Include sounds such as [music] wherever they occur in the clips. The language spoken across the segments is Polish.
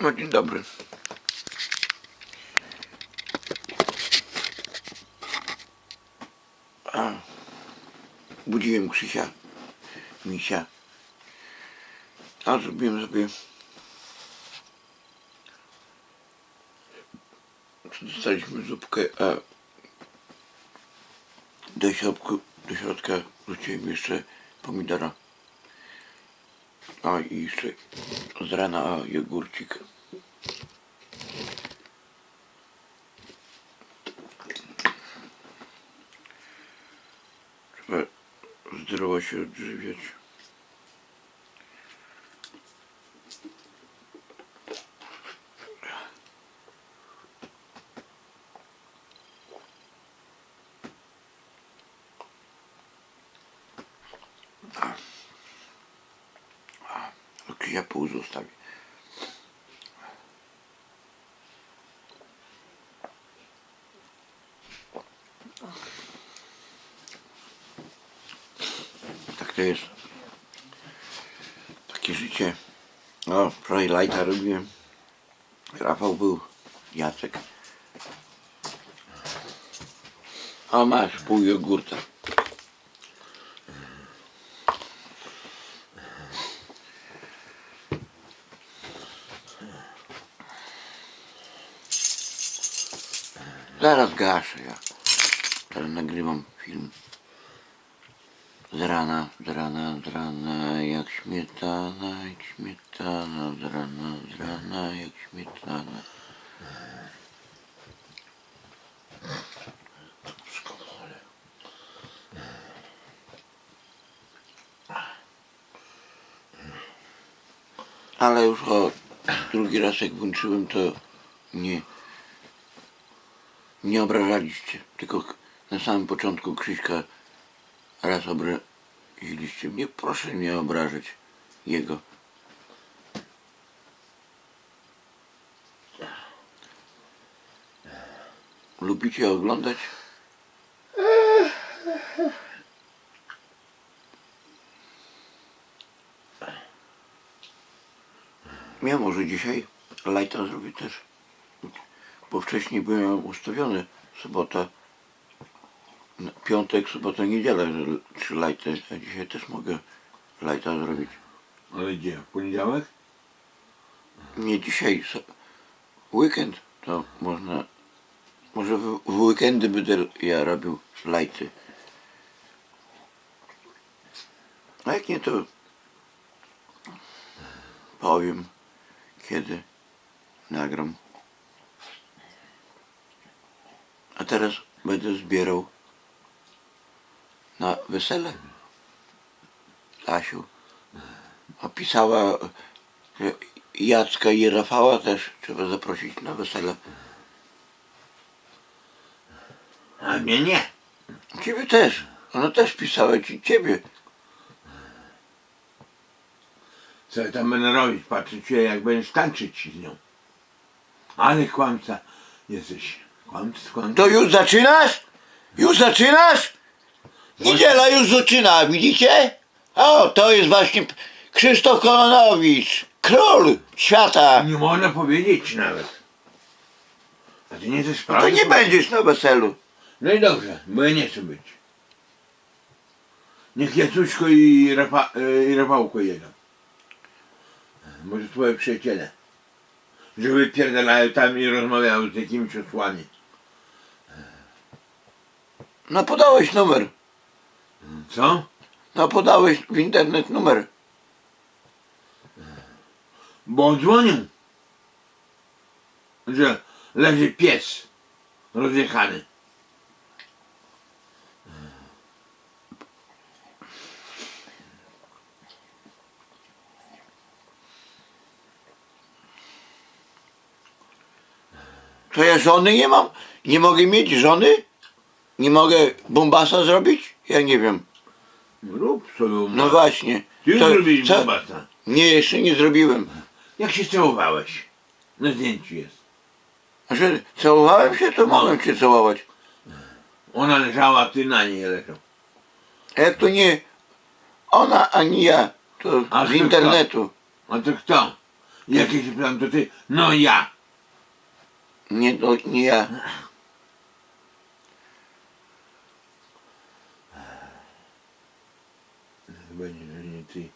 No dzień dobry. A, budziłem Krzysia, misia. A zrobiłem sobie... Dostaliśmy zupkę, a do środka, do środka wrzuciłem jeszcze pomidora. A i jeszcze z rana jogurcik. Trzeba zdrowo się odżywiać. Czy ja pół zostawię. Tak to jest. Takie życie. O, wczoraj lajta robiłem. Rafał był, Jacek. A masz pół jogurta. Zaraz gaszę ja. Teraz nagrywam film. Z rana, z rana, z rana, jak śmietana, jak śmietana, z rana, z rana, jak śmietana. Ale już o drugi raz jak włączyłem to nie nie obrażaliście, tylko na samym początku Krzyśka raz obraziliście mnie. Proszę nie obrażać jego. Lubicie oglądać? Ja może dzisiaj lajta zrobię też bo wcześniej byłem ustawiony sobota, piątek, sobota, niedziela, trzy lajty, a dzisiaj też mogę lajta zrobić. Ale gdzie? W poniedziałek? Nie dzisiaj, so, weekend to można, może w, w weekendy będę ja robił lajty. A jak nie, to powiem, kiedy nagram. A teraz będę zbierał na wesele. Asiu opisała, że Jacka i Rafała też trzeba zaprosić na wesele. A mnie nie. Ciebie też. Ona też pisała ci ciebie. Co ja tam będę robić? Patrzeć się jak będziesz tańczyć z nią. Ale kłamca jesteś. To już zaczynasz? Już zaczynasz? Niedziela już zaczyna, widzicie? O, to jest właśnie Krzysztof Kononowicz, król świata. Nie można powiedzieć nawet. A ty nie chcesz To sprawdzić? nie będziesz na weselu. No i dobrze, bo ja nie chcę być. Niech Jacuszko i, Rafa, e, i Rafałko jedą. Może twoje przyjaciele. Żeby pierdalały tam i rozmawiały z jakimiś osłami. No podałeś numer. Co? No podałeś w internet numer. Bo dzwonią. Że leży pies rozjechany. To ja żony nie mam? Nie mogę mieć żony? Nie mogę bombasa zrobić? Ja nie wiem. Rób sobie No umowę. właśnie. Ty już To- zrobiłeś bobasa. Nie, jeszcze nie zrobiłem. Jak się całowałeś? Na zdjęciu jest. A że całowałem się, to No. mogłem się całować. Ona leżała, ty na niej leżał. A jak to nie ona ani ja, to A z internetu. A to kto? Jak ja się pytam, to ty, no ja. Nie, no, nie ja. Chyba nie, nie ty.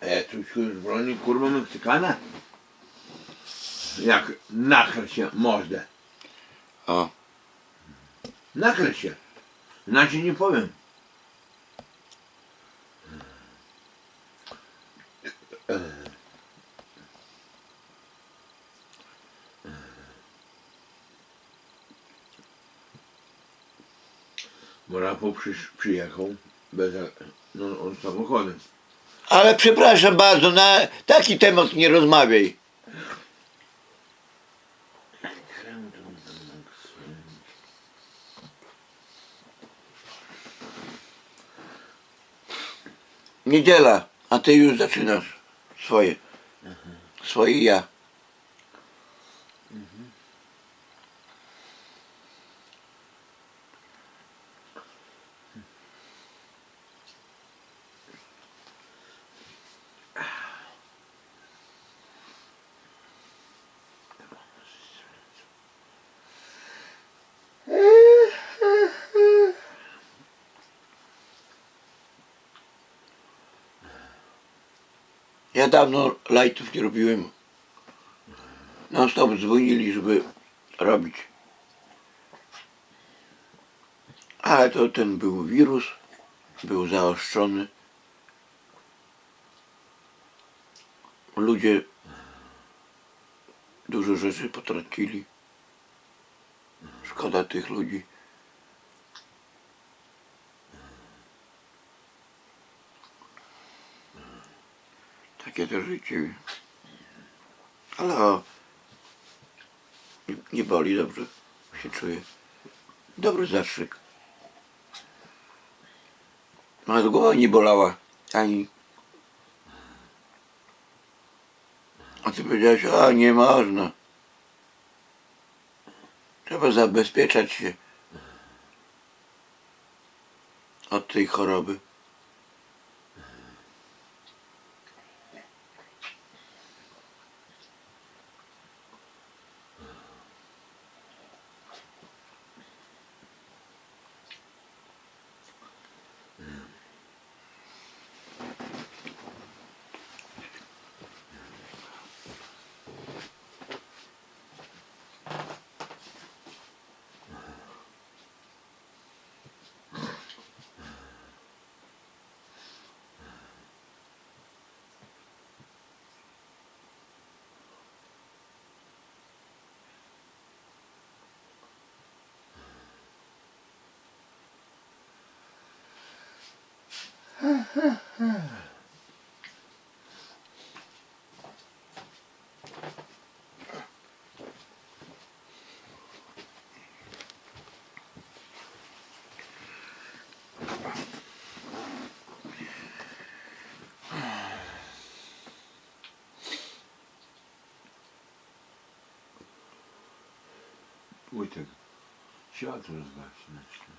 A ja tu już broni kurwa Meksykana? Jak nachyl się można. O, Nachyl się. Bo Rafał przysz, przyjechał bez, no, on samochodem. ale przepraszam bardzo, na taki temat nie rozmawiaj. Niedziela, a ty już zaczynasz swoje. Swoje ja. Ja dawno lajtów nie robiłem. Non stop dzwonili, żeby robić. Ale to ten był wirus, był zaostrzony. Ludzie dużo rzeczy potracili. Szkoda tych ludzi. Takie to życie. Ale o, nie, nie boli, dobrze się czuję. Dobry zastrzyk. Nawet głowa nie bolała. Ani. A ty powiedziałeś, a nie można. Trzeba zabezpieczać się od tej choroby. Вытяг. Чат раздать, значит.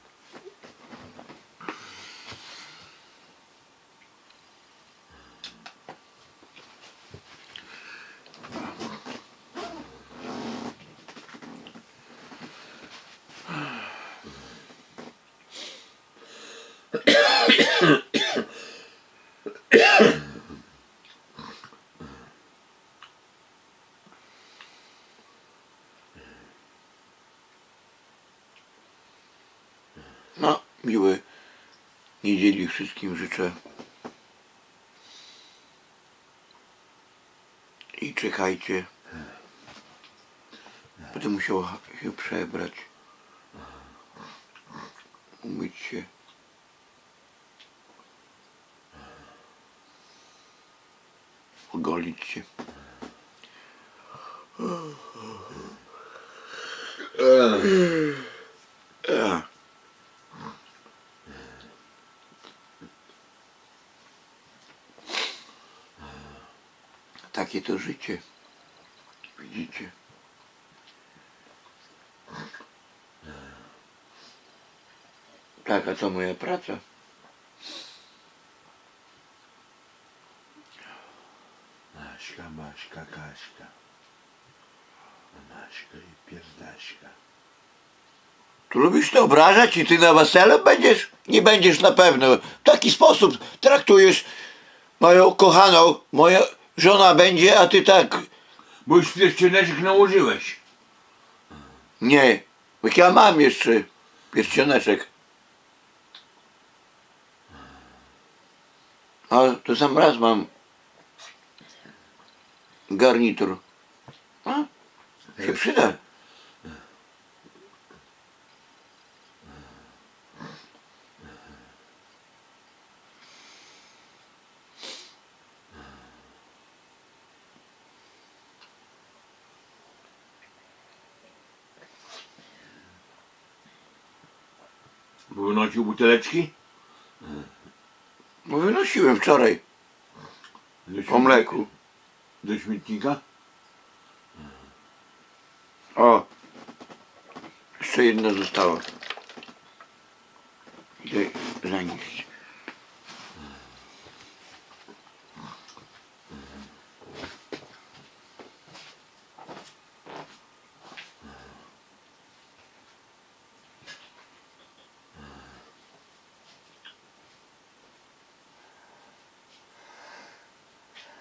No, miłe niedzieli wszystkim życzę. I czekajcie. Będę musiał się przebrać. Umyć się. Ogolić się. Takie to życie. Widzicie? Taka to moja praca. Maśka, Maśka, Kaśka. Maśka i pierdaśka. Tu lubisz to obrażać i ty na wesele będziesz? Nie będziesz na pewno. W taki sposób traktujesz moją kochaną, moja żona będzie, a ty tak. Bo już pierścioneczek nałożyłeś. Nie, bo ja mam jeszcze pierścioneczek. A to sam raz mam garnitur. A, się przyda. Bo wynosił buteleczki. Bo wynosiłem wczoraj Do po mleku. Do śmietnika. O, jeszcze jedna została. Idę zanieść.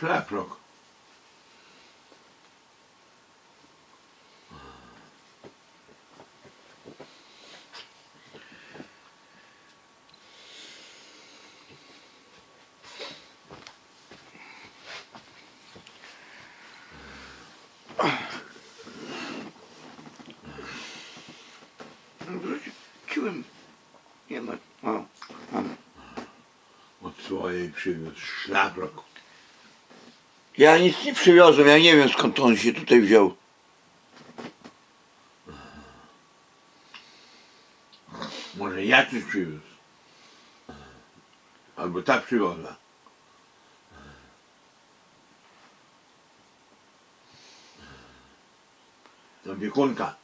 Szlafrok. Wróciłem. Nie ma. O, mam. Od swojej przywiózł. Ja nic nie przywiozłem, ja nie wiem skąd on się tutaj wziął. Może ja coś przywiózł. Albo ta przywiozła. Opiekunka.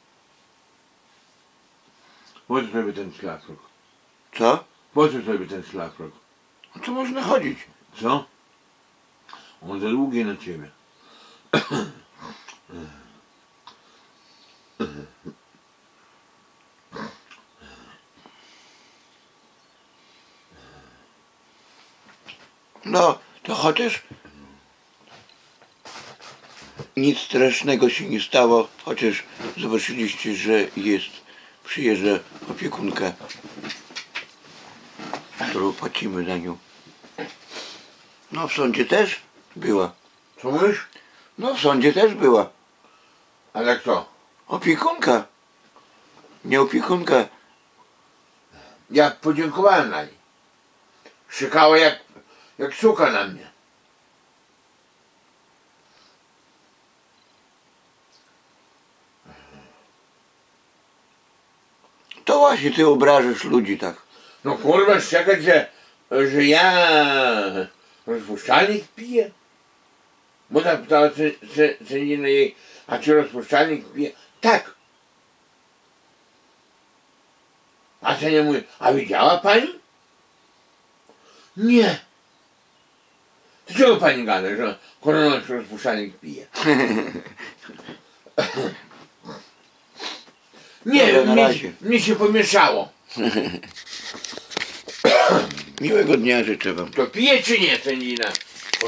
Po co sobie ten szlafrok? Co? Po co sobie ten szlafrok? No to można chodzić. Co? On za długi na ciebie. No, to chociaż nic strasznego się nie stało, chociaż zobaczyliście, że jest, przyjeżdża opiekunka, którą płacimy za nią. No w sądzie też była. Co mówisz? No w sądzie też była. Ale kto? Opiekunka. Nie opiekunka. Ja podziękowałem na niej. Krzykała jak, jak suka na mnie. To właśnie ty obrażasz ludzi tak. No kurwa, czekać, że, że ja rozpuszczalnik piję? Bo zapytała Celina jej, a czy rozpuszczalnik pije? Tak. A Celia mówi, a widziała pani? Nie. To czego pani gada, że koronasz rozpuszczalnik pije? [laughs] Nie, Dobra, na mi, razie. mi się pomieszało. [laughs] Miłego dnia życzę wam. To pije czy nie, Celina?